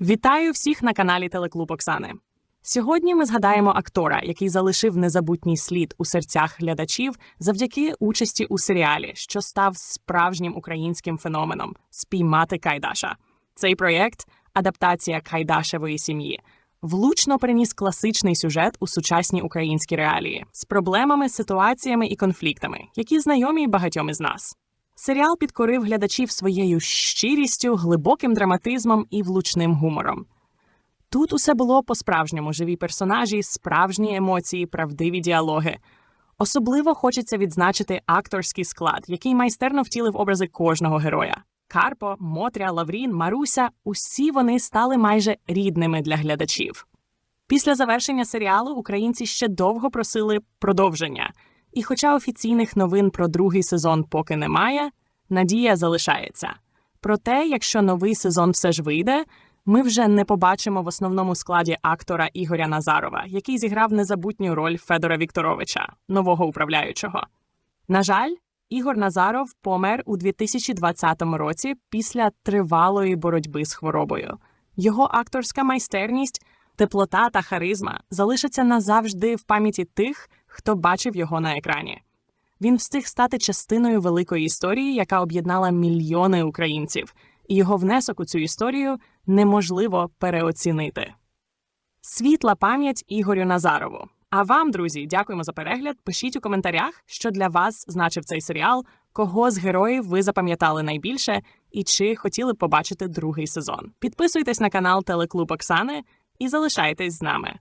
Вітаю всіх на каналі Телеклуб Оксани. Сьогодні ми згадаємо актора, який залишив незабутній слід у серцях глядачів завдяки участі у серіалі, що став справжнім українським феноменом спіймати Кайдаша. Цей проєкт адаптація Кайдашевої сім'ї. Влучно приніс класичний сюжет у сучасні українські реалії з проблемами, ситуаціями і конфліктами, які знайомі багатьом із нас. Серіал підкорив глядачів своєю щирістю, глибоким драматизмом і влучним гумором. Тут усе було по-справжньому живі персонажі, справжні емоції, правдиві діалоги. Особливо хочеться відзначити акторський склад, який майстерно втілив образи кожного героя. Карпо, Мотря, Лаврін, Маруся усі вони стали майже рідними для глядачів. Після завершення серіалу українці ще довго просили продовження. І хоча офіційних новин про другий сезон поки немає, надія залишається. Проте, якщо новий сезон все ж вийде, ми вже не побачимо в основному складі актора Ігоря Назарова, який зіграв незабутню роль Федора Вікторовича, нового управляючого. На жаль, Ігор Назаров помер у 2020 році після тривалої боротьби з хворобою. Його акторська майстерність, теплота та харизма залишаться назавжди в пам'яті тих, хто бачив його на екрані. Він встиг стати частиною великої історії, яка об'єднала мільйони українців, і його внесок у цю історію неможливо переоцінити. Світла пам'ять Ігорю Назарову. А вам, друзі, дякуємо за перегляд. Пишіть у коментарях, що для вас значив цей серіал, кого з героїв ви запам'ятали найбільше, і чи хотіли б побачити другий сезон. Підписуйтесь на канал Телеклуб Оксани і залишайтесь з нами.